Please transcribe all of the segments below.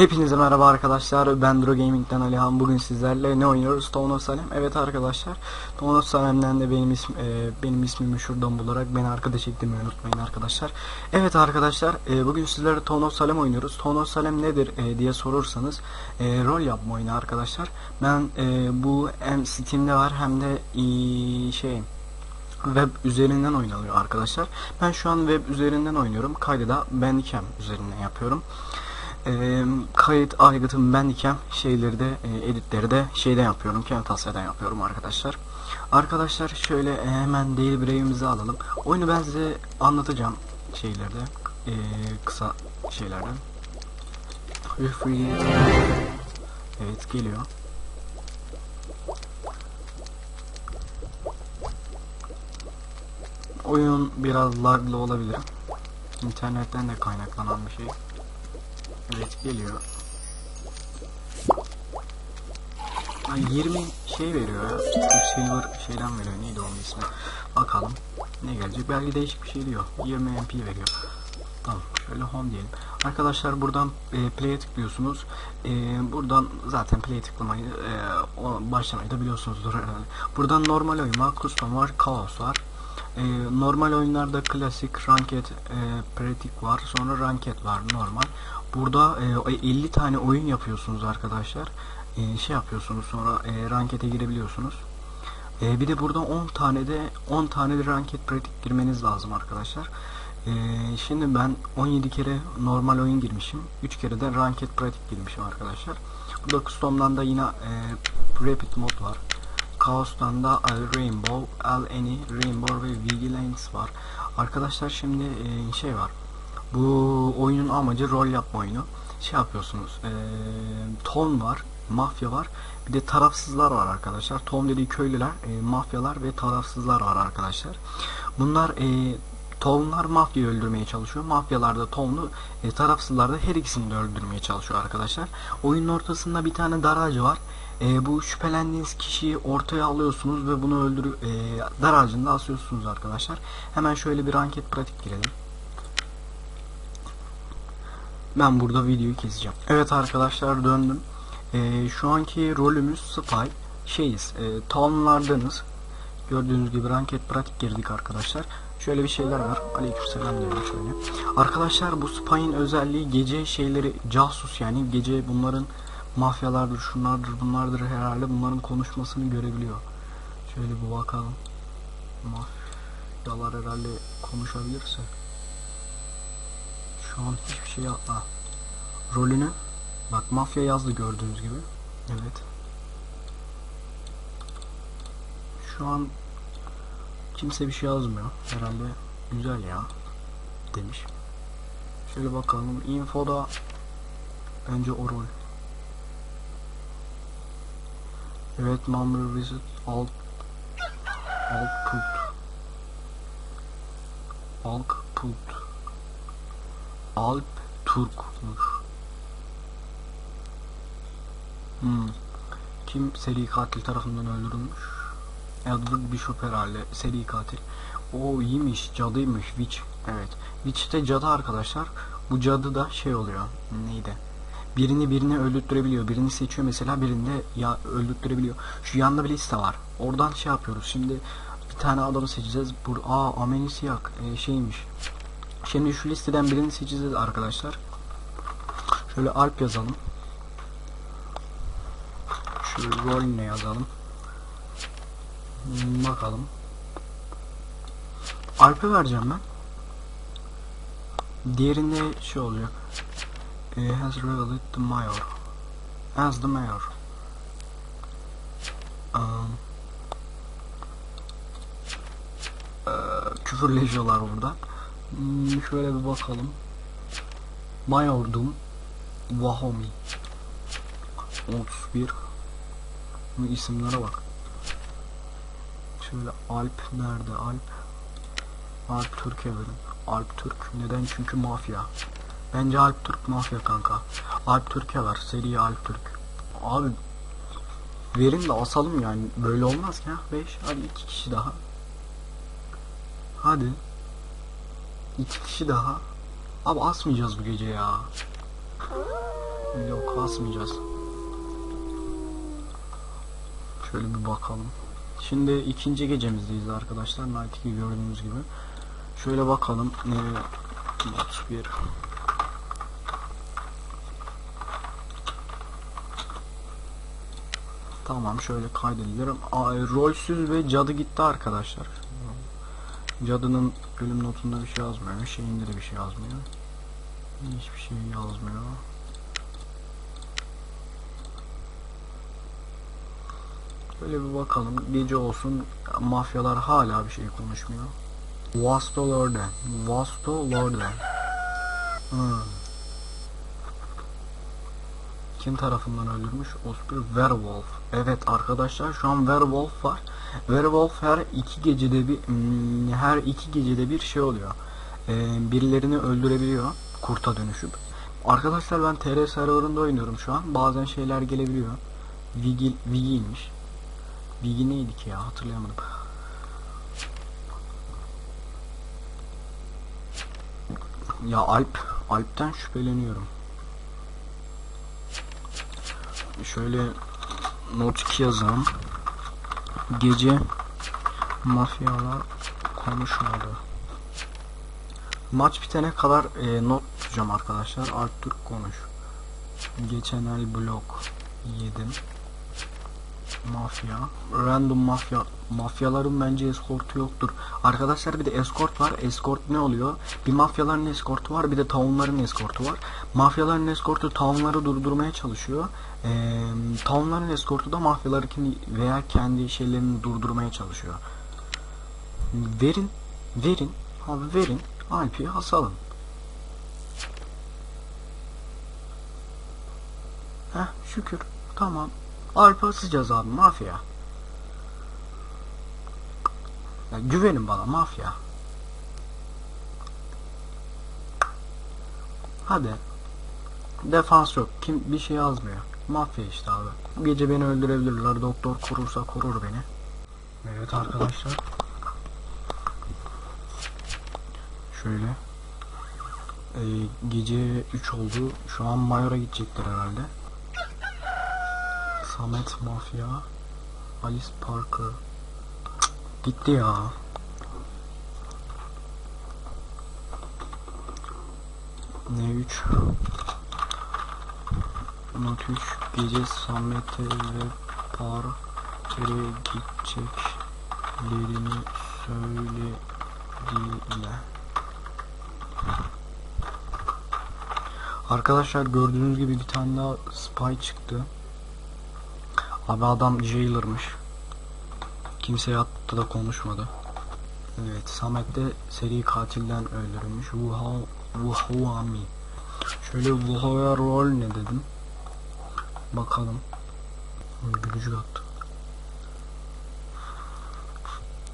Hepinize merhaba arkadaşlar. Ben Dro Gaming'den Alihan. Bugün sizlerle ne oynuyoruz? Town of Salem. Evet arkadaşlar. Town of Salem'den de benim ism e, benim ismimi şuradan bularak beni arkadaş eklemeyi unutmayın arkadaşlar. Evet arkadaşlar. e, bugün sizlerle Town of Salem oynuyoruz. Town of Salem nedir e, diye sorursanız e, rol yapma oyunu arkadaşlar. Ben e, bu hem Steam'de var hem de e, şey web üzerinden oynanıyor arkadaşlar. Ben şu an web üzerinden oynuyorum. Kaydı da Bandicam üzerinden yapıyorum. Ee, kayıt aygıtım ben iken şeyleri de e, editleri de şeyden yapıyorum. Camtasia'dan yapıyorum arkadaşlar. Arkadaşlar şöyle e, hemen daily brave'imizi alalım. Oyunu ben size anlatacağım şeylerde. e, kısa şeylerden. Evet geliyor. Oyun biraz laglı olabilir. İnternetten de kaynaklanan bir şey. Evet geliyor. Ay 20 şey veriyor ya. Bu silver şeyden veriyor. Neydi onun ismi? Bakalım. Ne gelecek? Belki değişik bir şey diyor. 20 MP veriyor. Tamam. Şöyle home diyelim. Arkadaşlar buradan e, play'e tıklıyorsunuz. E, buradan zaten play'e tıklamayı e, o, başlamayı da biliyorsunuzdur herhalde. Buradan normal oyun var, custom var, kaos var. E, normal oyunlarda klasik, ranked, e, pratik var. Sonra ranked var normal. Burada e, 50 tane oyun yapıyorsunuz arkadaşlar. E, şey yapıyorsunuz sonra e, rankete girebiliyorsunuz. E, bir de burada 10 tane de 10 tane de ranket pratik girmeniz lazım arkadaşlar. E, şimdi ben 17 kere normal oyun girmişim. 3 kere de ranket pratik girmişim arkadaşlar. Burada custom'dan da yine e, rapid mod var. Chaos'tan da Rainbow, Any, Rainbow ve Vigilance var. Arkadaşlar şimdi e, şey var. Bu oyunun amacı rol yapma oyunu. Şey yapıyorsunuz. E, ton var, mafya var. Bir de tarafsızlar var arkadaşlar. Tom dediği köylüler, e, mafyalar ve tarafsızlar var arkadaşlar. Bunlar e, Tomlar mafyayı öldürmeye çalışıyor. Mafyalar da Tom'lu, e, tarafsızlar da her ikisini de öldürmeye çalışıyor arkadaşlar. Oyunun ortasında bir tane dar ağacı var. E, bu şüphelendiğiniz kişiyi ortaya alıyorsunuz ve bunu öldürü e, dar ağacında asıyorsunuz arkadaşlar. Hemen şöyle bir anket pratik girelim. Ben burada videoyu keseceğim. Evet arkadaşlar döndüm. Ee, şu anki rolümüz spy. Şeyiz. E, townlardanız. Gördüğünüz gibi ranket pratik girdik arkadaşlar. Şöyle bir şeyler var. Aleykümselam diyorum şöyle. Arkadaşlar bu spy'in özelliği gece şeyleri casus yani gece bunların mafyalardır, şunlardır, bunlardır herhalde bunların konuşmasını görebiliyor. Şöyle bir bakalım. Mafyalar herhalde konuşabilirse. Şu an hiçbir şey yapma. Rolünü bak mafya yazdı gördüğünüz gibi. Evet. Şu an kimse bir şey yazmıyor. Herhalde güzel ya demiş. Şöyle bakalım. Infoda bence o rol. Evet, number visit alt output output Alp Turk'muş. Hmm. Kim seri katil tarafından öldürülmüş? Edward Bishop herhalde seri katil. O iyiymiş, cadıymış, Witch. Evet. Witch de cadı arkadaşlar. Bu cadı da şey oluyor. Neydi? Birini birini öldürtürebiliyor. Birini seçiyor mesela birinde ya öldürtürebiliyor. Şu yanda bir liste var. Oradan şey yapıyoruz. Şimdi bir tane adamı seçeceğiz. Bur Aa Amenisiyak e, şeymiş. Şimdi şu listeden birini seçeceğiz arkadaşlar. Şöyle Alp yazalım. Şu rol yazalım. Bakalım. Alp'e vereceğim ben. Diğerinde şey olacak. E, has revealed the mayor. As the mayor. Um, e, küfürleşiyorlar burada. Hmm, şöyle bir bakalım. Mayordum Vahomi 31 Bu isimlere bak. Şöyle Alp nerede Alp? Alp Türk verin. Alp Türk. Neden? Çünkü mafya. Bence Alp Türk mafya kanka. Alp Türk'e var. Seri Alp Türk. Abi verin de asalım yani. Böyle olmaz ya. 5 hadi 2 kişi daha. Hadi. İki kişi daha. Abi asmayacağız bu gece ya. Yok kasmayacağız. Şöyle bir bakalım. Şimdi ikinci gecemizdeyiz arkadaşlar. Night 2 gördüğünüz gibi. Şöyle bakalım. Ne? Not 1. Tamam şöyle kaydedilir. Aa, rolsüz ve cadı gitti arkadaşlar. Cadının ölüm notunda bir şey yazmıyor. Şeyinde de bir şey yazmıyor. Hiçbir şey yazmıyor. Böyle bir bakalım. Gece olsun. Mafyalar hala bir şey konuşmuyor. Vasto Lorde. Vasto Lorde. Hmm. Kim tarafından öldürmüş? Osprey Werewolf. Evet arkadaşlar şu an Werewolf var. Werewolf her iki gecede bir hmm, her iki gecede bir şey oluyor. Ee, birilerini öldürebiliyor kurta dönüşüp. Arkadaşlar ben TR serverında oynuyorum şu an. Bazen şeyler gelebiliyor. Vigil, Vigil'miş. Vigi neydi ki ya hatırlayamadım. Ya Alp, Alp'ten şüpheleniyorum. Şöyle not 2 yazalım. Gece mafyalar konuşmadı. Maç bitene kadar e, not tutacağım arkadaşlar. Alp Türk konuş. Geçen el blok yedim. Mafya. Random mafya. Mafyaların bence eskortu yoktur. Arkadaşlar bir de escort var. Escort ne oluyor? Bir mafyaların eskortu var. Bir de taunların eskortu var. Mafyaların eskortu taunları durdurmaya çalışıyor. Ee, taunların eskortu da mafyaları veya kendi şeylerini durdurmaya çalışıyor. Verin. Verin. Abi verin. Alp'i asalım. Heh şükür. Tamam. Alp'i asacağız abi mafya. Ya güvenin bana mafya. Hadi. Defans yok. Kim bir şey yazmıyor. Mafya işte abi. Bu gece beni öldürebilirler. Doktor korursa korur beni. Evet arkadaşlar. Şöyle. Ee, gece 3 oldu. Şu an Mayor'a gidecekler herhalde. Samet Mafya. Alice Parker. Gitti ya. Ne 3 Not 3 Gece Samet'e ve Parker'e gideceklerini söylediler. Arkadaşlar gördüğünüz gibi bir tane daha spy çıktı. Abi adam jailer'mış. Kimse yattı da konuşmadı. Evet Samet de seri katilden öldürülmüş. Wuha Wuhami. Şöyle Wuha'ya rol ne dedim. Bakalım. Gülücük attı.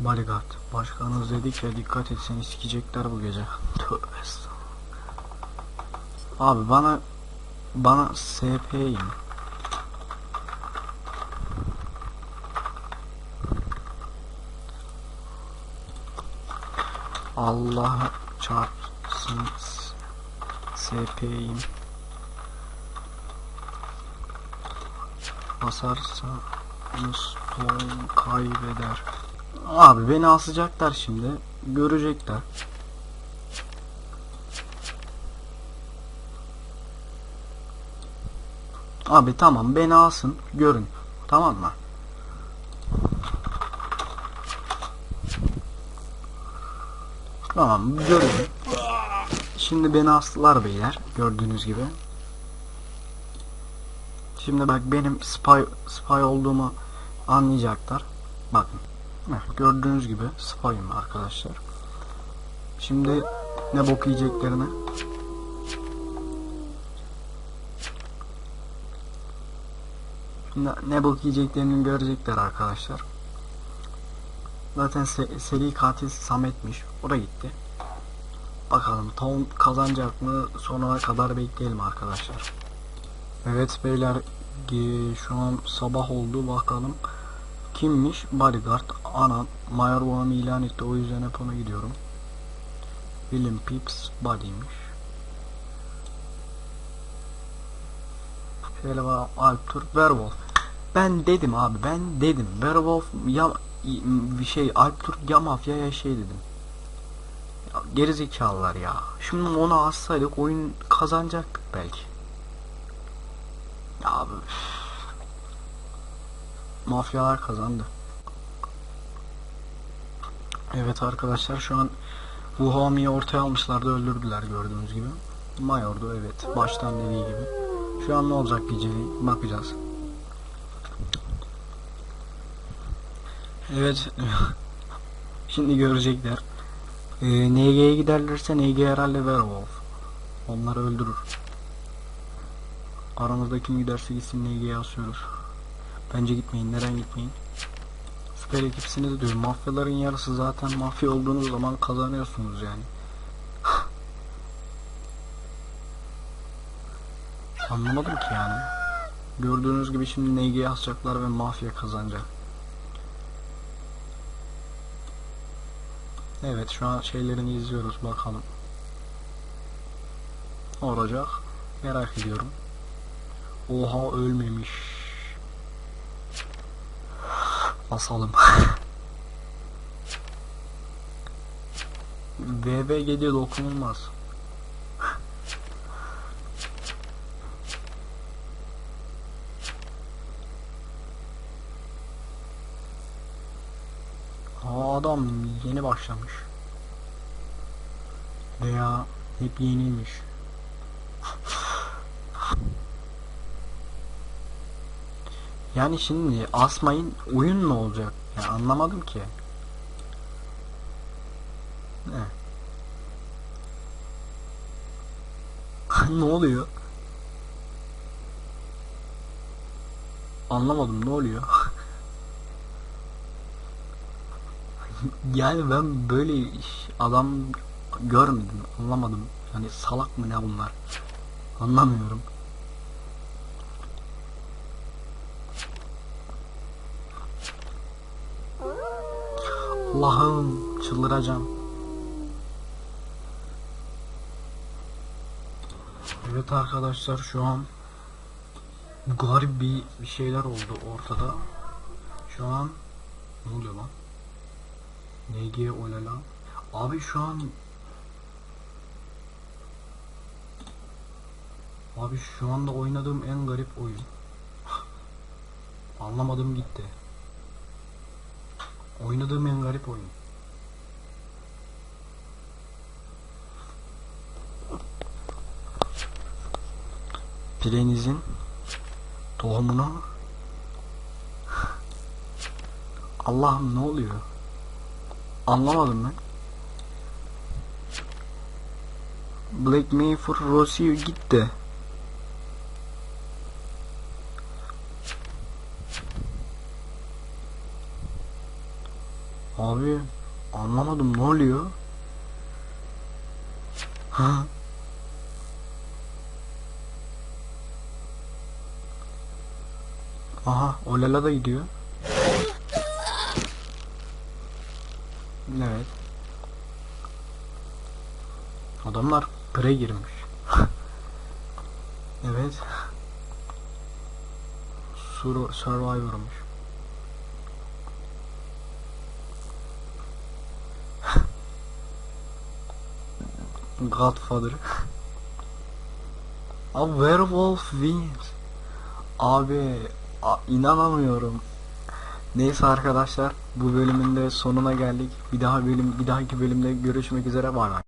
Bodyguard. Başkanınız dedik ya dikkat et seni sikecekler bu gece. Tövbe. Abi bana bana SP'yim. Allah çarpsın SP'yim. Basarsa Stone kaybeder. Abi beni asacaklar şimdi. Görecekler. Abi tamam beni alsın görün. Tamam mı? Tamam görün. Şimdi beni astılar beyler gördüğünüz gibi. Şimdi bak benim spy spy olduğumu anlayacaklar. Bakın. Gördüğünüz gibi spy'ım arkadaşlar. Şimdi ne bok yiyeceklerini ne, ne bok yiyeceklerini görecekler arkadaşlar. Zaten se- seri katil Samet'miş. O da gitti. Bakalım Tom kazanacak mı? Sonuna kadar bekleyelim arkadaşlar. Evet beyler şu an sabah oldu bakalım. Kimmiş? Bodyguard. Anam. Mayor babamı ilan etti. O yüzden hep ona gidiyorum. William Pips body'miş. Helva, Alptur, Werewolf. Ben dedim abi ben dedim. Werewolf ya bir şey Alptur ya mafya ya şey dedim. Ya, gerizekalılar ya. Şimdi onu assaydık oyun kazanacaktık belki. Ya abi. Mafyalar kazandı. Evet arkadaşlar şu an bu homiyi ortaya almışlardı öldürdüler gördüğünüz gibi. Mayordu evet baştan dediği gibi. Şu an ne olacak geceliği bakacağız. Evet. Şimdi görecekler. Ee, NG'ye giderlerse NG herhalde Werewolf. Onları öldürür. Aramızda kim giderse gitsin NG'ye asıyoruz. Bence gitmeyin. Neden gitmeyin? Süper ekipsiniz diyor. Mafyaların yarısı zaten mafya olduğunuz zaman kazanıyorsunuz yani. Anlamadım ki yani. Gördüğünüz gibi şimdi NG'ye asacaklar ve mafya kazanacak. Evet şu an şeylerini izliyoruz bakalım. Olacak? Merak ediyorum. Oha ölmemiş. Basalım. VV geliyor dokunulmaz. Aa, adam yeni başlamış. Veya hep yeniymiş. Yani şimdi asmayın oyun ne olacak? Ya anlamadım ki. Ne? ne oluyor? Anlamadım ne oluyor? yani ben böyle adam görmedim, anlamadım. Yani salak mı ne bunlar? Anlamıyorum. Allah'ım çıldıracağım. Evet arkadaşlar şu an garip bir şeyler oldu ortada. Şu an ne oluyor lan? NG olala. Abi şu an Abi şu anda oynadığım en garip oyun. Anlamadım gitti. Oynadığım en garip oyun. Pirenizin tohumunu Allah'ım ne oluyor? Anlamadım ben. Black Mayfor Rossio gitti. Abi anlamadım ne oluyor? Ha? Aha Olala da gidiyor. Evet. Adamlar pre girmiş. evet. Sur Survivor'mış. Godfather. Abi Werewolf wins. Abi a- inanamıyorum. Neyse arkadaşlar bu bölümün de sonuna geldik. Bir daha bölüm bir dahaki bölümde görüşmek üzere. Bay bay.